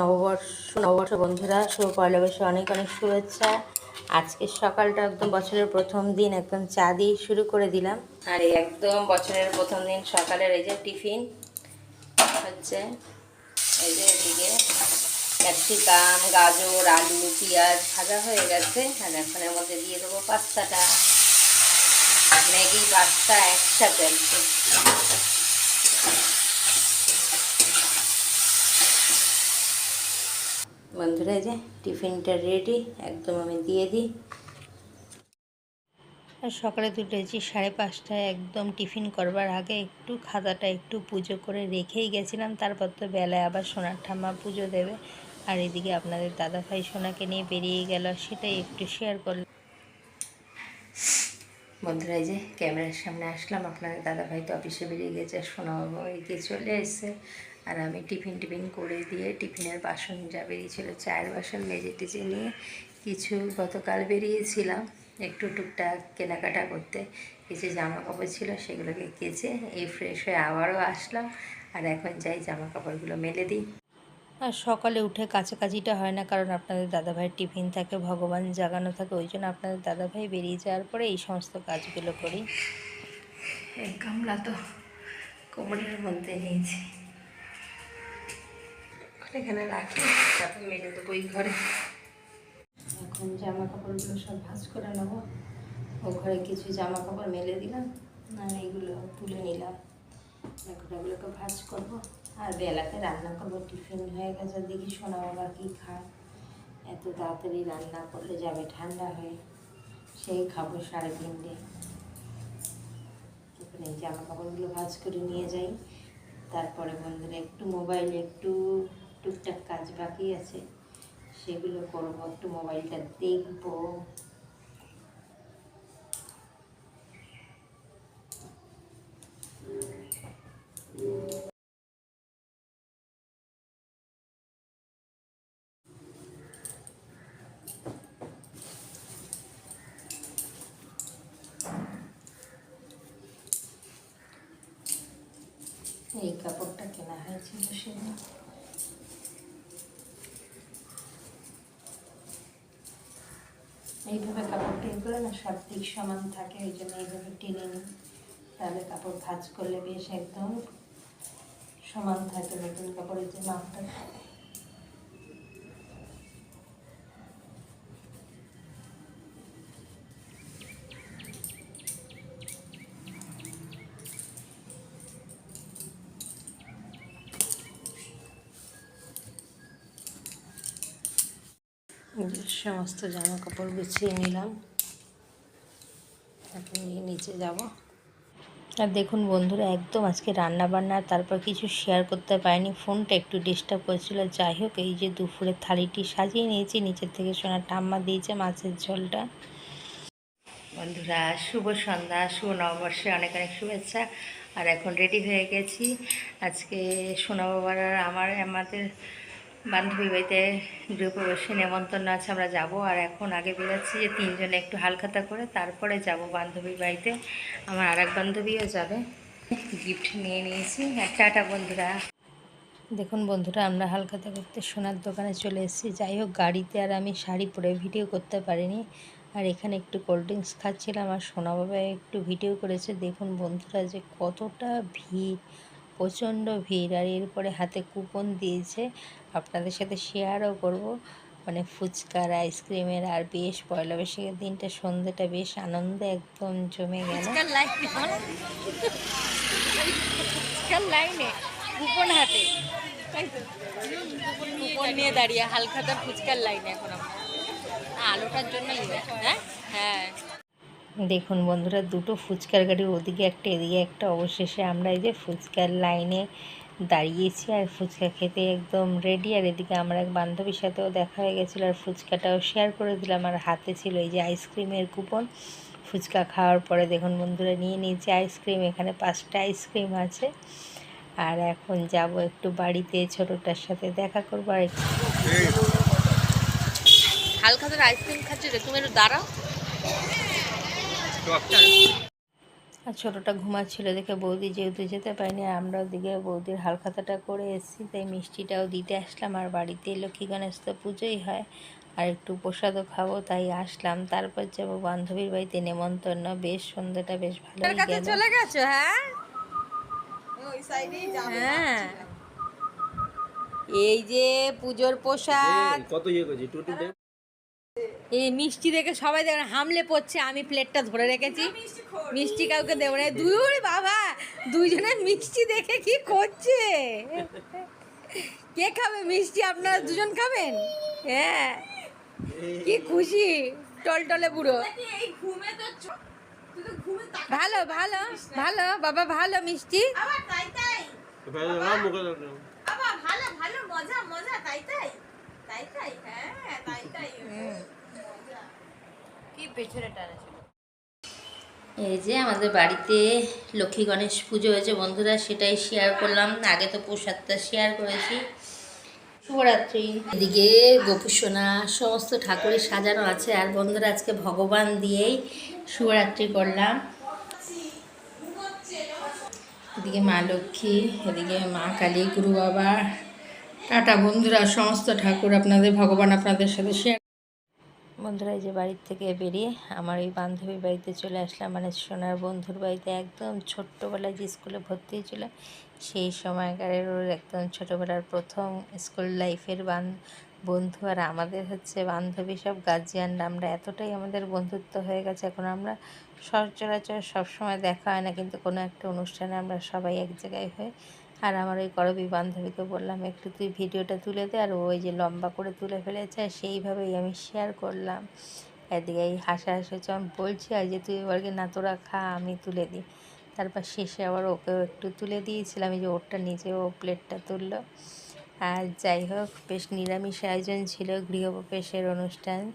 নববর্ষ নববর্ষ বন্ধুরা, শুভ পয়লা বৈশাখে, অনেক অনেক শুভেচ্ছা। আজকের সকালটা একদম বছরের প্রথম দিন, একদম চা দিয়ে শুরু করে দিলাম। আর এই একদম বছরের প্রথম দিন সকালের এই যে টিফিন, হচ্ছে এই যে এদিকে ক্যাপসিকাম, গাজর, আলু, পেঁয়াজ ভাজা হয়ে গেছে। আর এখন এর মধ্যে দিয়ে দেবো পাস্তাটা। ম্যাগি, পাস্তা একসাথে। আর বন্ধুরা যে টিফিনটা রেডি একদম আমি দিয়ে দিই। আর সকালে উঠেছি সাড়ে পাঁচটায় একদম টিফিন করবার আগে একটু খাতাটা একটু পুজো করে রেখেই গেছিলাম, তারপর তো বেলায় আবার সোনার ঠাম্মা পুজো দেবে। আর এদিকে আপনাদের দাদাভাই সোনাকে নিয়ে বেরিয়ে গেল, সেটাই একটু শেয়ার করলাম। বন্ধুরা যে ক্যামেরার সামনে আসলাম, আপনাদের দাদাভাই তো অফিসে বেরিয়ে গেছে সোনাবাবু এগিয়ে চলে এসছে। আর আমি টিফিন টিফিন করে দিয়ে টিফিনের বাসন যা বেরিয়েছিল চায়ের বাসন মেজে টেজে নিয়ে কিছু গতকাল বেরিয়েছিলাম একটু টুকটাক কেনাকাটা করতে। কিছু জামা কাপড় ছিল সেগুলোকে কেচে এই ফ্রেশ হয়ে আবারও আসলাম আর এখন যাই জামা কাপড়গুলো মেলে দিই। আর সকালে উঠে কাছাকাছিটা হয় না কারণ আপনাদের দাদাভাইয়ের টিফিন থাকে ভগবান জাগানো থাকে ওই জন্য আপনাদের দাদাভাই বেরিয়ে যাওয়ার পরে এই সমস্ত কাজগুলো করি। গামলা তো কোমরের মধ্যে নিয়েছি। এখানে রাখি, তারপর মেরে দেবো ওই ঘরে। এখন জামা কাপড়গুলো সব ভাঁজ করে নেব। ও ঘরে কিছু জামা কাপড় মেলে দিলাম, আর এইগুলো তুলে নিলাম। এখন এগুলোকে ভাঁজ করব। আর বেলাতে রান্না করব, টিফিন হয়ে গেছে, দেখি সোনা বাবা কী খায়। এত তাড়াতাড়ি রান্না করলে যাবে ঠান্ডা হয়ে, সেই খাব সাড়ে তিনটে। এই জামা কাপড়গুলো ভাঁজ করে নিয়ে যাই। তারপরে বন্ধুরা একটু মোবাইল একটু টুকটাক কাজ বাকি আছে সেগুলো করব একটু মোবাইলটা দেখব। এই কাপড়টা কেনা হয়েছিল সেদিন এইভাবে কাপড় টেন করে না, সব দিক সমান থাকে, ওই জন্য এইভাবে টেনে নিই। তাহলে কাপড় ভাজ করলে বেশ একদম সমান থাকে নতুন কাপড়ের যে মাপটা। সমস্ত জামা কাপড় গুছিয়ে নিলাম। এখন নিয়ে নিচে যাব। আর দেখুন বন্ধুরা, একদম আজকে রান্না বান্না তারপর কিছু শেয়ার করতে পারিনি। ফোনটা একটু ডিস্টার্ব করেছিল। যাই হোক, এই যে দুপুরের থালিটি সাজিয়ে নিয়েছি। নিচের থেকে সোনার টাম্মা দিয়েছে মাছের ঝোলটা। বন্ধুরা, শুভ সন্ধ্যা, শুভ নববর্ষে অনেক অনেক শুভেচ্ছা। আর এখন রেডি হয়ে গেছি। আজকে সোনা বাবার আমার, আমাদের বান্ধবী বাড়িতে গৃহপ্রবেশে নেমন্তন্ন আছে, আমরা যাব। আর এখন আগে বেরোচ্ছি যে তিনজনে একটু হালখাতা করে তারপরে যাব বান্ধবীর বাড়িতে। আমার আর এক বান্ধবীও যাবে। গিফট নিয়ে নিয়েছি। টাটা বন্ধুরা। দেখুন বন্ধুরা, আমরা হালখাতা করতে সোনার দোকানে চলে এসেছি। যাই হোক, গাড়িতে আর আমি শাড়ি পরে ভিডিও করতে পারিনি। আর এখানে একটু কোল্ড ড্রিঙ্কস খাচ্ছিলাম আর সোনা বাবা একটু ভিডিও করেছে। দেখুন বন্ধুরা যে কতটা ভিড়। প্রচণ্ড ভিড় আর এরপরে হাতে কুপন দিয়েছে। আপনাদের সাথে শেয়ারও করব। মানে ফুচকার আইসক্রিমের আর বেশ পয়লা বৈশাখের দিনটা সন্ধ্যেটা বেশ আনন্দে একদম জমে গেল। লাইনে কুপন হাতে। কুপন নিয়ে দাঁড়িয়ে। হালখাতার ফুচকার লাইনে এখন আমরা। আলোটার জন্য হ্যাঁ হ্যাঁ। দেখুন বন্ধুরা দুটো ফুচকার গাড়ি ওদিকে একটা এদিকে একটা অবশেষে আমরা এই যে ফুচকার লাইনে দাঁড়িয়েছি আর ফুচকা খেতে একদম রেডি আর এদিকে আমার এক বান্ধবীর সাথেও দেখা হয়ে গেছিল আর ফুচকাটাও শেয়ার করে দিলাম আর হাতে ছিল এই যে আইসক্রিমের কুপন ফুচকা খাওয়ার পরে দেখুন বন্ধুরা নিয়ে নিয়েছি আইসক্রিম এখানে পাঁচটা আইসক্রিম আছে। আর এখন যাব একটু বাড়িতে ছোটোটার সাথে দেখা করব আর একটু। হালখাতার আইসক্রিম খাচ্ছি রে তুমি একটু দাঁড়াও। আর ছোটোটা ঘুমাচ্ছিল দেখে বৌদি যেহেতু যেতে পারিনি আমরা ওদিকে বৌদির হালখাতাটা করে এসেছি তাই মিষ্টিটাও দিতে আসলাম। আর বাড়িতে লক্ষ্মী গণেশ তো পুজোই হয় আর একটু প্রসাদও খাব তাই আসলাম। তারপর যাব বান্ধবীর বাড়িতে নেমন্তন্ন। বেশ সন্ধ্যাটা বেশ ভালো চলে গেছো হ্যাঁ? হ্যাঁ। এই যে পুজোর প্রসাদ। কত ইয়ে করছি এই মিষ্টি দেখে সবাই দেখে হামলে পড়ছে আমি প্লেটটা ধরে রেখেছি। মিষ্টি কাউকে দেবো না। দূর বাবা দুইজনে মিষ্টি দেখে কি করছে? কে খাবে মিষ্টি? আপনারা দুজন খাবেন? হ্যাঁ। কি খুশি। টলটলে বুড়ো। ভালো ভালো ভালো বাবা ভালো মিষ্টি। মুখে কি পেছনে এই যে আমাদের বাড়িতে লক্ষ্মী গণেশ পুজো হয়েছে বন্ধুরা, সেটাই শেয়ার করলাম। আগে তো প্রসাদটা শেয়ার করেছি। শুভরাত্রি। এদিকে গোপুসোনা সমস্ত ঠাকুরের সাজানো আছে। আর বন্ধুরা, আজকে ভগবান দিয়েই শুভরাত্রি করলাম। এদিকে মা লক্ষ্মী, এদিকে মা কালী, গুরু বাবা, টাটা বন্ধুরা, সমস্ত ঠাকুর আপনাদের, ভগবান আপনাদের সাথে শেয়ার বন্ধুরা যে বাড়ির থেকে বেরিয়ে আমার ওই বান্ধবীর বাড়িতে চলে আসলাম। মানে সোনার বন্ধুর বাড়িতে একদম ছোট্টবেলায় যে স্কুলে ভর্তি হয়েছিল, সেই সময়কারের ওর একদম ছোটোবেলার প্রথম স্কুল লাইফের বান বন্ধু। আর আমাদের হচ্ছে বান্ধবী সব গার্জিয়ানরা, আমরা এতটাই আমাদের বন্ধুত্ব হয়ে গেছে। এখন আমরা সচরাচর সবসময় দেখা হয় না, কিন্তু কোনো একটা অনুষ্ঠানে আমরা সবাই এক জায়গায় হই আর আমার ওই করবি বান্ধবীকে বললাম, একটু তুই ভিডিওটা তুলে দে। আর ওই যে লম্বা করে তুলে ফেলেছে সেইভাবেই আমি শেয়ার করলাম। এদিকে এই হাসা হাসা আমি বলছি আর যে তুই এবারকে না, তোরা খা, আমি তুলে দিই। তারপর শেষে আবার ওকেও একটু তুলে দিয়েছিলাম যে ওরটা নিচে ও প্লেটটা তুললো। আর যাই হোক, বেশ নিরামিষ আয়োজন ছিল গৃহপ্রবেশের অনুষ্ঠান।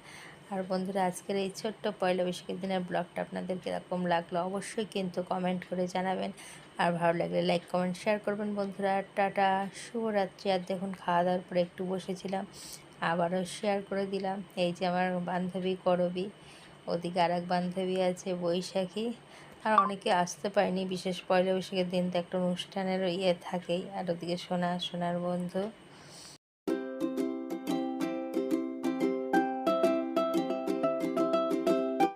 আর বন্ধুরা, আজকের এই ছোট্ট পয়লা বৈশাখের দিনের ব্লগটা আপনাদের কীরকম লাগল অবশ্যই কিন্তু কমেন্ট করে জানাবেন। আর ভালো লাগলে লাইক, কমেন্ট, শেয়ার করবেন বন্ধুরা। টাটা, শুভরাত্রি। আর দেখুন খাওয়া দাওয়ার পরে একটু বসেছিলাম, আবারও শেয়ার করে দিলাম। এই যে আমার বান্ধবী করবি, ওদিকে আর এক বান্ধবী আছে, বৈশাখী। আর অনেকে আসতে পারেনি, বিশেষ পয়লা বৈশাখের দিন তো একটা অনুষ্ঠানের ইয়ে থাকেই। আর ওদিকে সোনা, সোনার বন্ধু।